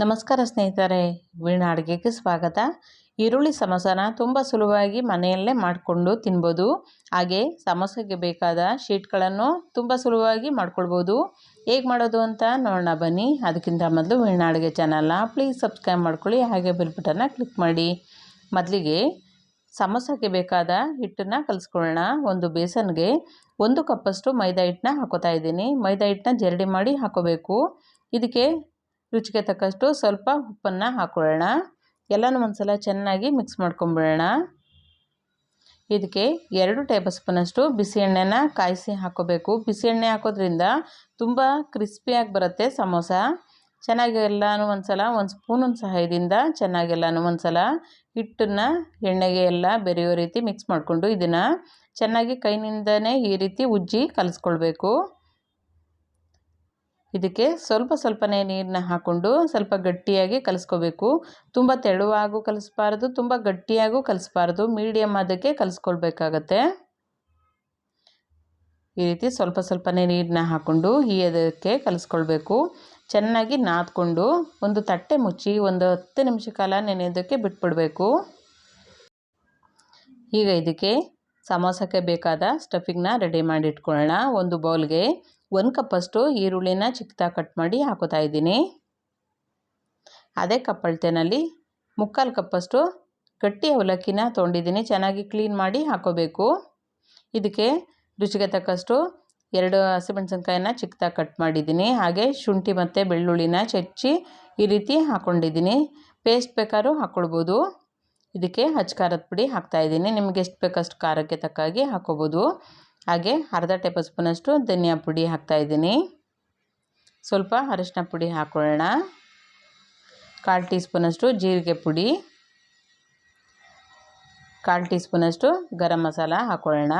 ನಮಸ್ಕಾರ ಸ್ನೇಹಿತರೆ, ವೀಣಾ ಅಡುಗೆಗೆ ಸ್ವಾಗತ. ಈರುಳ್ಳಿ ಸಮೋಸನ ತುಂಬ ಸುಲಭವಾಗಿ ಮನೆಯಲ್ಲೇ ಮಾಡಿಕೊಂಡು ತಿನ್ಬೋದು. ಹಾಗೆ ಸಮೋಸಕ್ಕೆ ಬೇಕಾದ ಶೀಟ್ಗಳನ್ನು ತುಂಬ ಸುಲಭವಾಗಿ ಮಾಡ್ಕೊಳ್ಬೋದು. ಹೇಗೆ ಮಾಡೋದು ಅಂತ ನೋಡೋಣ ಬನ್ನಿ. ಅದಕ್ಕಿಂತ ಮೊದಲು ವೀಣಾ ಅಡುಗೆ ಚಾನಲ್ನ ಪ್ಲೀಸ್ ಸಬ್ಸ್ಕ್ರೈಬ್ ಮಾಡ್ಕೊಳ್ಳಿ. ಹಾಗೆ ಬೆಲ್ ಬಟನ್ನ ಕ್ಲಿಕ್ ಮಾಡಿ. ಮೊದಲಿಗೆ ಸಮೋಸಕ್ಕೆ ಬೇಕಾದ ಹಿಟ್ಟನ್ನು ಕಲಿಸ್ಕೊಳ್ಳೋಣ. ಒಂದು ಬೇಸನ್ಗೆ ಒಂದು ಕಪ್ಪಷ್ಟು ಮೈದಾ ಹಿಟ್ಟನ್ನ ಹಾಕೋತಾ ಇದ್ದೀನಿ. ಮೈದಾ ಹಿಟ್ಟನ್ನ ಜರಡಿ ಮಾಡಿ ಹಾಕೋಬೇಕು. ಇದಕ್ಕೆ ರುಚಿಗೆ ತಕ್ಕಷ್ಟು ಸ್ವಲ್ಪ ಉಪ್ಪನ್ನು ಹಾಕ್ಕೊಳ್ಳೋಣ ಎಲ್ಲನೂ ಒಂದು ಸಲ ಚೆನ್ನಾಗಿ ಮಿಕ್ಸ್ ಮಾಡ್ಕೊಂಬಿಡೋಣ. ಇದಕ್ಕೆ ಎರಡು ಟೇಬಲ್ ಸ್ಪೂನಷ್ಟು ಬಿಸಿ ಎಣ್ಣೆನ ಕಾಯಿಸಿ ಹಾಕೋಬೇಕು. ಬಿಸಿ ಎಣ್ಣೆ ಹಾಕೋದ್ರಿಂದ ತುಂಬ ಕ್ರಿಸ್ಪಿಯಾಗಿ ಬರುತ್ತೆ ಸಮೋಸ. ಚೆನ್ನಾಗಿ ಎಲ್ಲನೂ ಒಂದು ಸಲ ಒಂದು ಸ್ಪೂನಿನ ಸಹಾಯದಿಂದ ಚೆನ್ನಾಗಿ ಎಲ್ಲನೂ ಒಂದು ಸಲ ಹಿಟ್ಟನ್ನು ಎಣ್ಣೆಗೆ ಎಲ್ಲ ಬೆರೆಯೋ ರೀತಿ ಮಿಕ್ಸ್ ಮಾಡಿಕೊಂಡು ಇದನ್ನು ಚೆನ್ನಾಗಿ ಕೈನಿಂದನೇ ಈ ರೀತಿ ಉಜ್ಜಿ ಕಲಿಸ್ಕೊಳ್ಬೇಕು. ಇದಕ್ಕೆ ಸ್ವಲ್ಪ ಸ್ವಲ್ಪನೇ ನೀರನ್ನ ಹಾಕ್ಕೊಂಡು ಸ್ವಲ್ಪ ಗಟ್ಟಿಯಾಗಿ ಕಲಿಸ್ಕೋಬೇಕು. ತುಂಬ ತೆಳುವಾಗೂ ಕಲಿಸ್ಬಾರ್ದು, ತುಂಬ ಗಟ್ಟಿಯಾಗೂ ಕಲಿಸ್ಬಾರ್ದು ಮೀಡಿಯಮ್ ಅದಕ್ಕೆ ಕಲಿಸ್ಕೊಳ್ಬೇಕಾಗತ್ತೆ. ಈ ರೀತಿ ಸ್ವಲ್ಪ ಸ್ವಲ್ಪನೇ ನೀರನ್ನ ಹಾಕ್ಕೊಂಡು ಈ ಅದಕ್ಕೆ ಕಲಿಸ್ಕೊಳ್ಬೇಕು. ಚೆನ್ನಾಗಿ ನಾದ್ಕೊಂಡು ಒಂದು ತಟ್ಟೆ ಮುಚ್ಚಿ ಒಂದು ಹತ್ತು ನಿಮಿಷ ಕಾಲ ನೆನೆಯೋದಕ್ಕೆ ಬಿಟ್ಬಿಡಬೇಕು. ಈಗ ಇದಕ್ಕೆ ಸಮೋಸಕ್ಕೆ ಬೇಕಾದ ಸ್ಟಫಿಂಗ್ನ ರೆಡಿ ಮಾಡಿ ಇಟ್ಕೊಳ್ಳೋಣ ಒಂದು ಬೌಲ್ಗೆ ಒಂದು ಕಪ್ಪಷ್ಟು ಈರುಳ್ಳಿನ ಚಿಕ್ಕದಾಗಿ ಕಟ್ ಮಾಡಿ ಹಾಕೋತಾ ಇದ್ದೀನಿ. ಅದೇ ಕಪ್ಪಳ್ತೆನಲ್ಲಿ ಮುಕ್ಕಾಲು ಕಪ್ಪಷ್ಟು ಗಟ್ಟಿ ಅವಲಕ್ಕಿನ ತೊಗೊಂಡಿದ್ದೀನಿ. ಚೆನ್ನಾಗಿ ಕ್ಲೀನ್ ಮಾಡಿ ಹಾಕೋಬೇಕು. ಇದಕ್ಕೆ ರುಚಿಗೆ ತಕ್ಕಷ್ಟು ಎರಡು ಹಸಿಮೆಣಸಿನ್ಕಾಯಿನ ಚಿಕ್ಕದಾಗಿ ಕಟ್ ಮಾಡಿದ್ದೀನಿ. ಹಾಗೆ ಶುಂಠಿ ಮತ್ತು ಬೆಳ್ಳುಳ್ಳಿನ ಚಚ್ಚಿ ಈ ರೀತಿ ಹಾಕ್ಕೊಂಡಿದ್ದೀನಿ ಪೇಸ್ಟ್ ಬೇಕಾದ್ರೂ ಹಾಕ್ಕೊಳ್ಬೋದು ಇದಕ್ಕೆ ಹಚ್ಚ ಖಾರದ ಪುಡಿ ಹಾಕ್ತಾಯಿದ್ದೀನಿ ನಿಮಗೆ ಎಷ್ಟು ಬೇಕಷ್ಟು ಖಾರಕ್ಕೆ ತಕ್ಕಾಗಿ ಹಾಕೋಬೋದು. ಹಾಗೆ ಅರ್ಧ ಟೇಬಲ್ ಸ್ಪೂನಷ್ಟು ಧನಿಯಾ ಪುಡಿ ಹಾಕ್ತಾಯಿದ್ದೀನಿ ಸ್ವಲ್ಪ ಅರಿಶಿನ ಪುಡಿ ಹಾಕ್ಕೊಳ್ಳೋಣ ಕಾಲು ಟೀ ಸ್ಪೂನಷ್ಟು ಜೀರಿಗೆ ಪುಡಿ. ಕಾಲು ಟೀ ಸ್ಪೂನಷ್ಟು ಗರಂ ಮಸಾಲ ಹಾಕ್ಕೊಳ್ಳೋಣ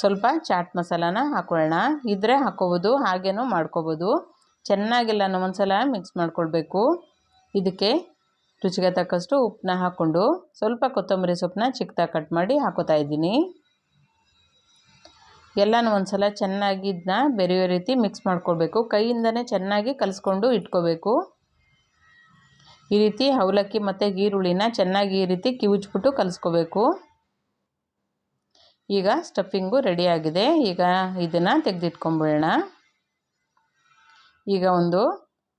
ಸ್ವಲ್ಪ ಚಾಟ್ ಮಸಾಲಾನ ಹಾಕ್ಕೊಳ್ಳೋಣ ಇದ್ದರೆ ಹಾಕ್ಕೋಬೋದು ಹಾಗೇನೂ ಮಾಡ್ಕೋಬೋದು. ಒಂದು ಸಲ ಮಿಕ್ಸ್ ಮಾಡ್ಕೊಳ್ಬೇಕು. ಇದಕ್ಕೆ ರುಚಿಗೆ ತಕ್ಕಷ್ಟು ಉಪ್ಪನ್ನ ಹಾಕ್ಕೊಂಡು ಸ್ವಲ್ಪ ಕೊತ್ತಂಬರಿ ಸೊಪ್ಪನ್ನ ಚಿಕ್ಕದಾಗಿ ಕಟ್ ಮಾಡಿ ಹಾಕೋತಾ ಇದ್ದೀನಿ. ಎಲ್ಲನೂ ಒಂದು ಸಲ ಚೆನ್ನಾಗಿ ಇದನ್ನ ಬೆರೆಯೋ ರೀತಿ ಮಿಕ್ಸ್ ಮಾಡ್ಕೊಳ್ಬೇಕು. ಕೈಯಿಂದನೇ ಚೆನ್ನಾಗಿ ಕಲಿಸ್ಕೊಂಡು ಇಟ್ಕೋಬೇಕು. ಈ ರೀತಿ ಅವಲಕ್ಕಿ ಮತ್ತು ಈರುಳ್ಳಿನ ಚೆನ್ನಾಗಿ ಈ ರೀತಿ ಕಿವುಚ್ಬಿಟ್ಟು ಕಲಿಸ್ಕೋಬೇಕು. ಈಗ ಸ್ಟಫಿಂಗು ರೆಡಿಯಾಗಿದೆ ಈಗ ಇದನ್ನು ತೆಗೆದಿಟ್ಕೊಂಬಿಡೋಣ. ಈಗ ಒಂದು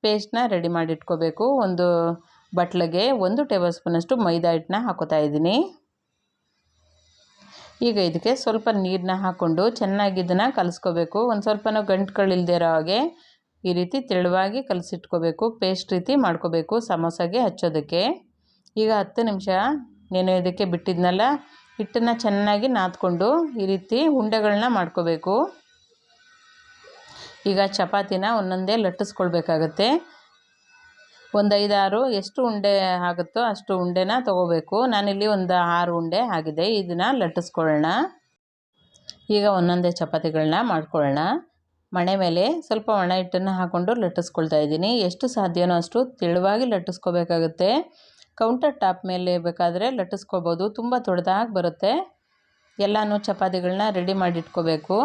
ಪೇಸ್ಟ್ನ ರೆಡಿ ಮಾಡಿಟ್ಕೋಬೇಕು. ಒಂದು ಬಟ್ಲಿಗೆ ಒಂದು ಟೇಬಲ್ ಸ್ಪೂನಷ್ಟು ಮೈದಾ ಹಿಟ್ಟನ್ನ ಹಾಕೋತಾ ಇದ್ದೀನಿ. ಈಗ ಇದಕ್ಕೆ ಸ್ವಲ್ಪ ನೀರನ್ನ ಹಾಕ್ಕೊಂಡು ಚೆನ್ನಾಗಿ ಇದನ್ನು ಕಲಿಸ್ಕೋಬೇಕು. ಒಂದು ಸ್ವಲ್ಪನೂ ಗಂಟುಗಳಿಲ್ದೇ ಇರೋ ಹಾಗೆ ಈ ರೀತಿ ತೆಳುವಾಗಿ ಕಲಸಿಟ್ಕೋಬೇಕು. ಪೇಸ್ಟ್ ರೀತಿ ಮಾಡ್ಕೋಬೇಕು ಸಮೋಸಾಗೆ ಹಚ್ಚೋದಕ್ಕೆ. ಈಗ ಹತ್ತು ನಿಮಿಷ ನೆನೆಯೋದಕ್ಕೆ ಬಿಟ್ಟಿದ್ನಲ್ಲ, ಹಿಟ್ಟನ್ನು ಚೆನ್ನಾಗಿ ನಾದ್ಕೊಂಡು ಈ ರೀತಿ ಉಂಡೆಗಳನ್ನ ಮಾಡ್ಕೋಬೇಕು. ಈಗ ಚಪಾತಿನ ಒಂದೊಂದೇ ಲಟ್ಟಿಸ್ಕೊಳ್ಬೇಕಾಗತ್ತೆ. ಒಂದು ಐದಾರು, ಎಷ್ಟು ಉಂಡೆ ಆಗುತ್ತೋ ಅಷ್ಟು ಉಂಡೆನ ತೊಗೋಬೇಕು. ನಾನಿಲ್ಲಿ ಒಂದು ಆರು ಉಂಡೆ ಆಗಿದೆ. ಇದನ್ನು ಲಟ್ಟಿಸ್ಕೊಳ್ಳೋಣ. ಈಗ ಒಂದೊಂದೇ ಚಪಾತಿಗಳನ್ನ ಮಾಡ್ಕೊಳ್ಳೋಣ. ಮಣೆ ಮೇಲೆ ಸ್ವಲ್ಪ ಒಣ ಹಿಟ್ಟನ್ನು ಹಾಕ್ಕೊಂಡು ಲಟ್ಟಿಸ್ಕೊಳ್ತಾ ಇದ್ದೀನಿ. ಎಷ್ಟು ಸಾಧ್ಯನೋ ಅಷ್ಟು ತೆಳುವಾಗಿ ಲಟ್ಟಿಸ್ಕೋಬೇಕಾಗುತ್ತೆ. ಕೌಂಟರ್ ಟಾಪ್ ಮೇಲೆ ಬೇಕಾದರೆ ಲಟ್ಟಿಸ್ಕೋಬೋದು. ತುಂಬ ತೊಡೆದಾಗಿ ಬರುತ್ತೆ. ಎಲ್ಲನೂ ಚಪಾತಿಗಳನ್ನ ರೆಡಿ ಮಾಡಿ ಇಟ್ಕೋಬೇಕು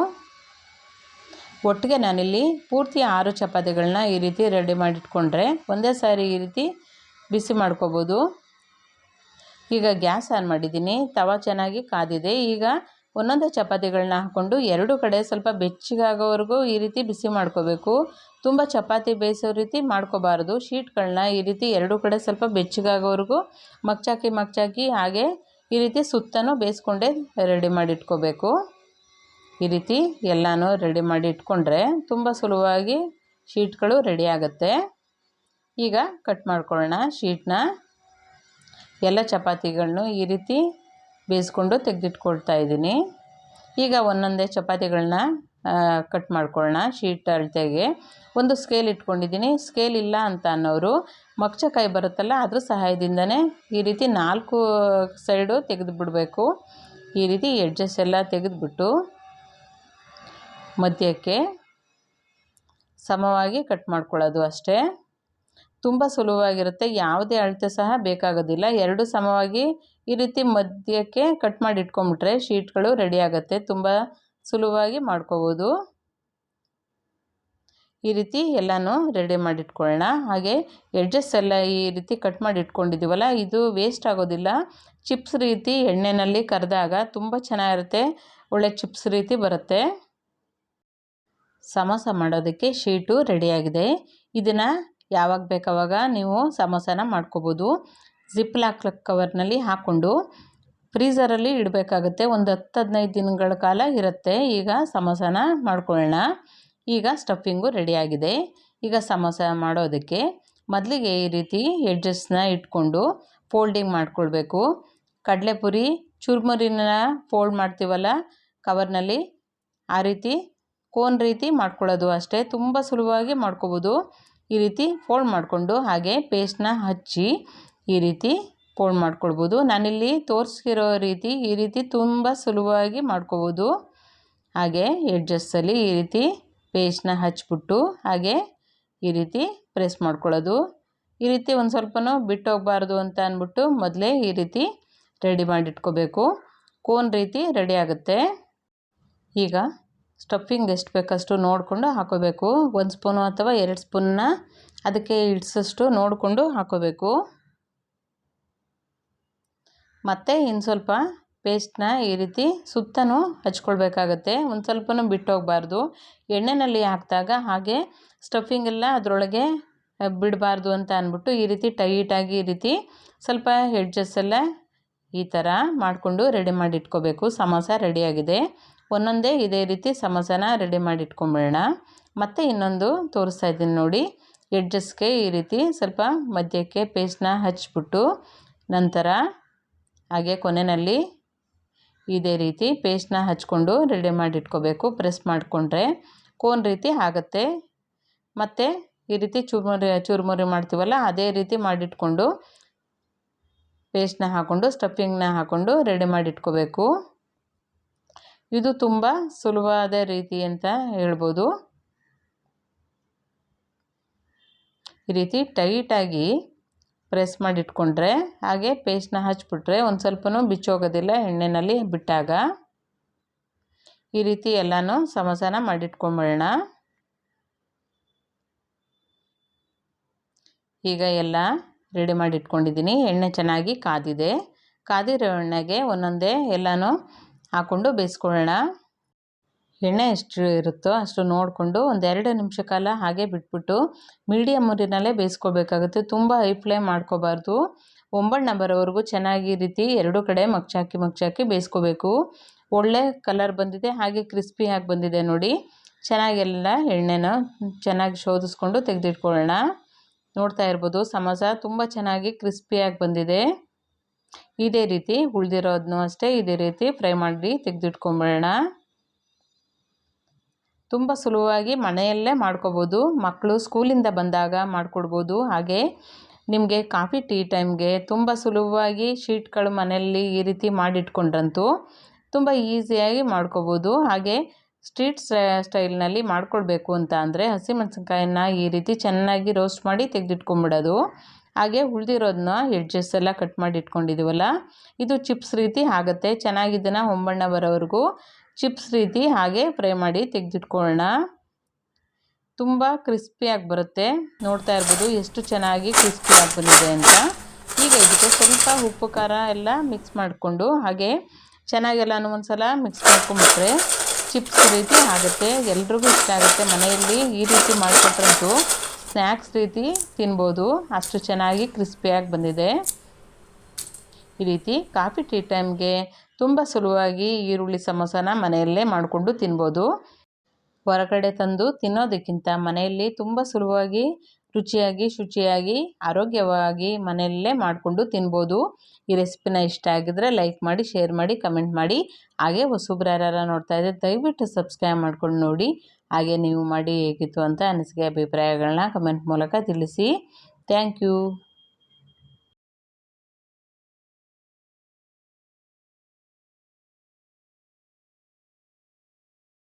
ಒಟ್ಟಿಗೆ ನಾನಿಲ್ಲಿ ಪೂರ್ತಿ ಆರು ಚಪಾತಿಗಳನ್ನ ಈ ರೀತಿ ರೆಡಿ ಮಾಡಿಟ್ಕೊಂಡ್ರೆ ಒಂದೇ ಸಾರಿ ಈ ರೀತಿ ಬಿಸಿ ಮಾಡ್ಕೋಬೋದು. ಈಗ ಗ್ಯಾಸ್ ಆನ್ ಮಾಡಿದ್ದೀನಿ. ತವ ಚೆನ್ನಾಗಿ ಕಾದಿದೆ. ಈಗ ಒಂದೊಂದೇ ಚಪಾತಿಗಳನ್ನ ಹಾಕ್ಕೊಂಡು ಎರಡು ಕಡೆ ಸ್ವಲ್ಪ ಬೆಚ್ಚಗಾಗೋವರೆಗೂ ಈ ರೀತಿ ಬಿಸಿ ಮಾಡ್ಕೋಬೇಕು. ತುಂಬ ಚಪಾತಿ ಬೇಯಿಸೋ ರೀತಿ ಮಾಡ್ಕೋಬಾರ್ದು. ಶೀಟ್ಗಳನ್ನ ಈ ರೀತಿ ಎರಡು ಕಡೆ ಸ್ವಲ್ಪ ಬೆಚ್ಚಗಾಗೋವರೆಗೂ ಮಗ್ಚಾಕಿ ಮಗ್ಚಾಕಿ ಹಾಗೆ ಈ ರೀತಿ ಸುತ್ತನೂ ಬೇಯಿಸ್ಕೊಂಡೇ ರೆಡಿ ಮಾಡಿಟ್ಕೋಬೇಕು. ಈ ರೀತಿ ಎಲ್ಲನೂ ರೆಡಿ ಮಾಡಿ ಇಟ್ಕೊಂಡ್ರೆ ತುಂಬ ಸುಲಭವಾಗಿ ಶೀಟ್ಗಳು ರೆಡಿ ಆಗುತ್ತೆ. ಈಗ ಕಟ್ ಮಾಡ್ಕೊಳ್ಳೋಣ ಶೀಟ್ನ. ಎಲ್ಲ ಚಪಾತಿಗಳನ್ನು ಈ ರೀತಿ ಬೇಯಿಸ್ಕೊಂಡು ತೆಗೆದಿಟ್ಕೊಳ್ತಾ ಇದ್ದೀನಿ. ಈಗ ಒಂದೊಂದೇ ಚಪಾತಿಗಳನ್ನ ಕಟ್ ಮಾಡ್ಕೊಳ್ಳೋಣ ಶೀಟ್ ಅಳತೆಗೆ. ಒಂದು ಸ್ಕೇಲ್ ಇಟ್ಕೊಂಡಿದ್ದೀನಿ. ಸ್ಕೇಲ್ ಇಲ್ಲ ಅಂತ ಅನ್ನೋರು ಮಗ್ಚಕಾಯಿ ಬರುತ್ತಲ್ಲ ಅದ್ರ ಸಹಾಯದಿಂದನೇ ಈ ರೀತಿ ನಾಲ್ಕು ಸೈಡು ತೆಗೆದು ಬಿಡಬೇಕು ಈ ರೀತಿ ಎಡ್ಜಸ್ ಎಲ್ಲ ತೆಗೆದುಬಿಟ್ಟು ಮಧ್ಯಕ್ಕೆ ಸಮವಾಗಿ ಕಟ್ ಮಾಡ್ಕೊಳ್ಳೋದು ಅಷ್ಟೇ. ತುಂಬ ಸುಲಭವಾಗಿರುತ್ತೆ. ಯಾವುದೇ ಅಳತೆ ಸಹ ಬೇಕಾಗೋದಿಲ್ಲ. ಎರಡು ಸಮವಾಗಿ ಈ ರೀತಿ ಮಧ್ಯಕ್ಕೆ ಕಟ್ ಮಾಡಿ ಇಟ್ಕೊಂಬಿಟ್ರೆ ಶೀಟ್ಗಳು ರೆಡಿ ಆಗುತ್ತೆ. ತುಂಬ ಸುಲಭವಾಗಿ ಮಾಡ್ಕೋಬೋದು. ಈ ರೀತಿ ಎಲ್ಲನೂ ರೆಡಿ ಮಾಡಿಟ್ಕೊಳ್ಳೋಣ ಹಾಗೆ ಎಡ್ಜಸ್ ಎಲ್ಲ ಈ ರೀತಿ ಕಟ್ ಮಾಡಿ ಇಟ್ಕೊಂಡಿದ್ದೀವಲ್ಲ, ಇದು ವೇಸ್ಟ್ ಆಗೋದಿಲ್ಲ. ಚಿಪ್ಸ್ ರೀತಿ ಎಣ್ಣೆಯಲ್ಲಿ ಕರೆದಾಗ ತುಂಬ ಚೆನ್ನಾಗಿರುತ್ತೆ. ಒಳ್ಳೆ ಚಿಪ್ಸ್ ರೀತಿ ಬರುತ್ತೆ. ಸಮೋಸ ಮಾಡೋದಕ್ಕೆ ಶೀಟು ರೆಡಿಯಾಗಿದೆ. ಇದನ್ನು ಯಾವಾಗ ಬೇಕಾವಾಗ ನೀವು ಸಮೋಸನ ಮಾಡ್ಕೋಬೋದು. ಜಿಪ್ ಲಾಕ್ ಕವರ್ನಲ್ಲಿ ಹಾಕ್ಕೊಂಡು ಫ್ರೀಝರಲ್ಲಿ ಇಡಬೇಕಾಗುತ್ತೆ. ಒಂದು ಹತ್ತು ಹದಿನೈದು ದಿನಗಳ ಕಾಲ ಇರುತ್ತೆ. ಈಗ ಸಮೋಸನ ಮಾಡ್ಕೊಳ್ಳೋಣ ಈಗ ಸ್ಟಫಿಂಗು ರೆಡಿಯಾಗಿದೆ. ಈಗ ಸಮೋಸ ಮಾಡೋದಕ್ಕೆ ಮೊದಲಿಗೆ ಈ ರೀತಿ ಎಡ್ಜಸ್ನ ಇಟ್ಕೊಂಡು ಫೋಲ್ಡಿಂಗ್ ಮಾಡ್ಕೊಳ್ಬೇಕು. ಕಡಲೆಪುರಿ, ಚುರುಮುರಿನ ಫೋಲ್ಡ್ ಮಾಡ್ತೀವಲ್ಲ, ಕವರ್ನಲ್ಲಿ ಆ ರೀತಿ ಕೋನ್ ರೀತಿ ಮಾಡ್ಕೊಳ್ಳೋದು ಅಷ್ಟೇ. ತುಂಬ ಸುಲಭವಾಗಿ ಮಾಡ್ಕೋಬೋದು. ಈ ರೀತಿ ಫೋಲ್ಡ್ ಮಾಡಿಕೊಂಡು ಹಾಗೆ ಪೇಸ್ಟ್ನ ಹಚ್ಚಿ ಈ ರೀತಿ ಫೋಲ್ಡ್ ಮಾಡ್ಕೊಳ್ಬೋದು. ನಾನಿಲ್ಲಿ ತೋರಿಸಿರೋ ರೀತಿ ಈ ರೀತಿ ತುಂಬ ಸುಲಭವಾಗಿ ಮಾಡ್ಕೋಬೋದು. ಹಾಗೆ ಎಡ್ಜಸ್ಸಲ್ಲಿ ಈ ರೀತಿ ಪೇಸ್ಟ್ನ ಹಚ್ಚಿಬಿಟ್ಟು ಹಾಗೆ ಈ ರೀತಿ ಪ್ರೆಸ್ ಮಾಡ್ಕೊಳ್ಳೋದು. ಈ ರೀತಿ ಒಂದು ಸ್ವಲ್ಪನೂ ಬಿಟ್ಟು ಹೋಗಬಾರ್ದು ಅಂತ ಅಂದ್ಬಿಟ್ಟು ಮೊದಲೇ ಈ ರೀತಿ ರೆಡಿ ಮಾಡಿಟ್ಕೋಬೇಕು. ಕೋನ್ ರೀತಿ ರೆಡಿ ಆಗುತ್ತೆ. ಈಗ ಸ್ಟಫಿಂಗ್ ಎಷ್ಟು ಬೇಕಷ್ಟು ನೋಡಿಕೊಂಡು ಹಾಕೋಬೇಕು. ಒಂದು ಸ್ಪೂನು ಅಥವಾ ಎರಡು ಸ್ಪೂನ್ನ ಅದಕ್ಕೆ ಇಡ್ಸಷ್ಟು ನೋಡಿಕೊಂಡು ಹಾಕೋಬೇಕು. ಮತ್ತು ಇನ್ನು ಸ್ವಲ್ಪ ಪೇಸ್ಟ್ನ ಈ ರೀತಿ ಸುತ್ತಲೂ ಹಚ್ಕೊಳ್ಬೇಕಾಗತ್ತೆ. ಒಂದು ಸ್ವಲ್ಪನೂ ಬಿಟ್ಟೋಗಬಾರ್ದು ಎಣ್ಣೆಯಲ್ಲಿ ಹಾಕಿದಾಗ ಹಾಗೆ ಸ್ಟಫಿಂಗ್ ಎಲ್ಲ ಅದರೊಳಗೆ ಬಿಡಬಾರ್ದು ಅಂತ ಅಂದ್ಬಿಟ್ಟು ಈ ರೀತಿ ಟೈಟಾಗಿ ಈ ರೀತಿ ಸ್ವಲ್ಪ ಹೆಡ್ಜಸ್ ಎಲ್ಲ ಈ ಥರ ಮಾಡಿಕೊಂಡು ರೆಡಿ ಮಾಡಿ ಇಟ್ಕೋಬೇಕು. ಸಮೋಸ ರೆಡಿಯಾಗಿದೆ ಒಂದೊಂದೇ ಇದೇ ರೀತಿ ಸಮೋಸನ ರೆಡಿ ಮಾಡಿ ಇಟ್ಕೊಂಬಿಡೋಣ ಮತ್ತು ಇನ್ನೊಂದು ತೋರಿಸ್ತಾ ಇದ್ದೀನಿ ನೋಡಿ. ಎಡ್ಜಸ್ಗೆ ಈ ರೀತಿ ಸ್ವಲ್ಪ ಮಧ್ಯಕ್ಕೆ ಪೇಸ್ಟ್ನ ಹಚ್ಬಿಟ್ಟು ನಂತರ ಹಾಗೆ ಕೊನೆಯಲ್ಲಿ ಇದೇ ರೀತಿ ಪೇಸ್ಟ್ನ ಹಚ್ಕೊಂಡು ರೆಡಿ ಮಾಡಿ ಇಟ್ಕೋಬೇಕು ಪ್ರೆಸ್ ಮಾಡಿಕೊಂಡ್ರೆ ಕೋನ್ ರೀತಿ ಆಗುತ್ತೆ. ಮತ್ತು ಈ ರೀತಿ ಚುರುಮುರಿ ಚುರುಮುರಿ ಮಾಡ್ತೀವಲ್ಲ, ಅದೇ ರೀತಿ ಮಾಡಿಟ್ಕೊಂಡು ಪೇಸ್ಟ್ನ ಹಾಕ್ಕೊಂಡು ಸ್ಟಫಿಂಗ್ನ ಹಾಕ್ಕೊಂಡು ರೆಡಿ ಮಾಡಿ ಇಟ್ಕೋಬೇಕು ಇದು ತುಂಬ ಸುಲಭವಾದ ರೀತಿ ಅಂತ ಹೇಳ್ಬೋದು. ಈ ರೀತಿ ಟೈಟಾಗಿ ಪ್ರೆಸ್ ಮಾಡಿಟ್ಕೊಂಡ್ರೆ, ಹಾಗೆ ಪೇಸ್ಟ್ನ ಹಚ್ಬಿಟ್ರೆ ಒಂದು ಸ್ವಲ್ಪನೂ ಬಿಚ್ಚೋಗೋದಿಲ್ಲ ಎಣ್ಣೆಯಲ್ಲಿ ಬಿಟ್ಟಾಗ. ಈ ರೀತಿ ಎಲ್ಲನೂ ಸಮಸಾನ ಮಾಡಿಟ್ಕೊಂಬಿಡೋಣ ಈಗ ಎಲ್ಲ ರೆಡಿ ಮಾಡಿಟ್ಕೊಂಡಿದ್ದೀನಿ. ಎಣ್ಣೆ ಚೆನ್ನಾಗಿ ಕಾದಿದೆ. ಕಾದಿರೋ ಎಣ್ಣೆಗೆ ಒಂದೊಂದೇ ಎಲ್ಲನೂ ಹಾಕ್ಕೊಂಡು ಬೇಯಿಸ್ಕೊಳ್ಳೋಣ. ಎಣ್ಣೆ ಎಷ್ಟು ಇರುತ್ತೋ ಅಷ್ಟು ನೋಡಿಕೊಂಡು ಒಂದೆರಡು ನಿಮಿಷ ಕಾಲ ಹಾಗೆ ಬಿಟ್ಬಿಟ್ಟು ಮೀಡಿಯಮ್ ಊರಿನಲ್ಲೇ ಬೇಯಿಸ್ಕೋಬೇಕಾಗುತ್ತೆ. ತುಂಬ ಹೈ ಫ್ಲೇಮ್ ಮಾಡ್ಕೋಬಾರ್ದು. ಒಂಬಣ್ಣ ಬರೋವರೆಗೂ ಚೆನ್ನಾಗಿ ರೀತಿ ಎರಡು ಕಡೆ ಮಗ್ಚಾಕಿ ಮಗ್ಚಾಕಿ ಬೇಯಿಸ್ಕೋಬೇಕು. ಒಳ್ಳೆ ಕಲರ್ ಬಂದಿದೆ, ಹಾಗೆ ಕ್ರಿಸ್ಪಿಯಾಗಿ ಬಂದಿದೆ ನೋಡಿ. ಚೆನ್ನಾಗೆಲ್ಲ ಎಣ್ಣೆನ ಚೆನ್ನಾಗಿ ಶೋಧಿಸ್ಕೊಂಡು ತೆಗೆದಿಟ್ಕೊಳ್ಳೋಣ. ನೋಡ್ತಾ ಇರ್ಬೋದು, ಸಮೋಸ ತುಂಬ ಚೆನ್ನಾಗಿ ಕ್ರಿಸ್ಪಿಯಾಗಿ ಬಂದಿದೆ. ಇದೇ ರೀತಿ ಉಳಿದಿರೋದನ್ನೂ ಅಷ್ಟೇ, ಇದೇ ರೀತಿ ಫ್ರೈ ಮಾಡಿ ತೆಗೆದಿಟ್ಕೊಂಬಿಡೋಣ. ತುಂಬ ಸುಲಭವಾಗಿ ಮನೆಯಲ್ಲೇ ಮಾಡ್ಕೋಬೋದು, ಮಕ್ಕಳು ಸ್ಕೂಲಿಂದ ಬಂದಾಗ ಮಾಡಿಕೊಡ್ಬೋದು. ಹಾಗೆ ನಿಮಗೆ ಕಾಫಿ, ಟೀ ಟೈಮ್ಗೆ ತುಂಬ ಸುಲಭವಾಗಿ ಶೀಟ್ಗಳು ಮನೆಯಲ್ಲಿ ಈ ರೀತಿ ಮಾಡಿಟ್ಕೊಂಡ್ರಂತೂ ತುಂಬ ಈಸಿಯಾಗಿ ಮಾಡ್ಕೋಬೋದು. ಹಾಗೆ ಸ್ಟ್ರೀಟ್ ಸ್ಟೈಲ್ನಲ್ಲಿ ಮಾಡ್ಕೊಳ್ಬೇಕು ಅಂತ ಅಂದರೆ ಹಸಿಮೆಣಸಿನ್ಕಾಯನ್ನ ಈ ರೀತಿ ಚೆನ್ನಾಗಿ ರೋಸ್ಟ್ ಮಾಡಿ ತೆಗೆದಿಟ್ಕೊಂಬಿಡೋದು. ಹಾಗೆ ಉಳಿದಿರೋದನ್ನ ಎಡ್ಜಸ್ ಎಲ್ಲ ಕಟ್ ಮಾಡಿ ಇಟ್ಕೊಂಡಿದ್ದೀವಲ್ಲ ಇದು ಚಿಪ್ಸ್ ರೀತಿ ಆಗುತ್ತೆ. ಚೆನ್ನಾಗಿದ್ದನ್ನು ಹೊಂಬಣ್ಣ ಬರೋವರೆಗೂ. ಚಿಪ್ಸ್ ರೀತಿ ಹಾಗೆ ಫ್ರೈ ಮಾಡಿ ತೆಗೆದಿಟ್ಕೊಳ್ಳೋಣ. ತುಂಬ ಕ್ರಿಸ್ಪಿಯಾಗಿ ಬರುತ್ತೆ. ನೋಡ್ತಾ ಇರ್ಬೋದು ಎಷ್ಟು ಚೆನ್ನಾಗಿ ಕ್ರಿಸ್ಪಿಯಾಗಿ ಬಂದಿದೆ ಅಂತ. ಈಗ ಇದಕ್ಕೆ ಸ್ವಲ್ಪ ಉಪ್ಪು, ಖಾರ ಎಲ್ಲ ಮಿಕ್ಸ್ ಮಾಡಿಕೊಂಡು ಹಾಗೆ ಚೆನ್ನಾಗೆಲ್ಲ ಒಂದು ಸಲ ಮಿಕ್ಸ್ ಮಾಡ್ಕೊಂಬಿಟ್ರೆ ಚಿಪ್ಸ್ ರೀತಿ ಆಗುತ್ತೆ. ಎಲ್ರಿಗೂ ಇಷ್ಟ ಆಗುತ್ತೆ. ಮನೆಯಲ್ಲಿ ಈ ರೀತಿ ಮಾಡಿಕೊಟ್ರಂತೂ ಸ್ನ್ಯಾಕ್ಸ್ ರೀತಿ ತಿನ್ಬೋದು. ಅಷ್ಟು ಚೆನ್ನಾಗಿ ಕ್ರಿಸ್ಪಿಯಾಗಿ ಬಂದಿದೆ. ಈ ರೀತಿ ಕಾಫಿ ಟೀ ಟೈಮ್ಗೆ ತುಂಬ ಸುಲಭವಾಗಿ ಈರುಳ್ಳಿ ಸಮೋಸನ ಮನೆಯಲ್ಲೇ ಮಾಡಿಕೊಂಡು ತಿನ್ಬೋದು. ಹೊರಗಡೆ ತಂದು ತಿನ್ನೋದಕ್ಕಿಂತ ಮನೆಯಲ್ಲಿ ತುಂಬ ಸುಲಭವಾಗಿ ರುಚಿಯಾಗಿ, ಶುಚಿಯಾಗಿ, ಆರೋಗ್ಯವಾಗಿ ಮನೆಯಲ್ಲೇ ಮಾಡಿಕೊಂಡು ತಿನ್ಬೋದು. ಈ ರೆಸಿಪಿನ ಇಷ್ಟ ಆಗಿದ್ರೆ ಲೈಕ್ ಮಾಡಿ, ಶೇರ್ ಮಾಡಿ, ಕಮೆಂಟ್ ಮಾಡಿ. ಹಾಗೆ ಹೊಸಬ್ರು ಯಾರು ನೋಡ್ತಾ ಇದ್ದರೆ ದಯವಿಟ್ಟು ಸಬ್ಸ್ಕ್ರೈಬ್ ಮಾಡ್ಕೊಂಡು ನೋಡಿ. ಹಾಗೆ ನೀವು ಮಾಡಿ ಹೇಗಿತ್ತು ಅಂತ ಅನಿಸಿಕೆ ಅಭಿಪ್ರಾಯಗಳನ್ನ ಕಮೆಂಟ್ ಮೂಲಕ ತಿಳಿಸಿ. Thank you.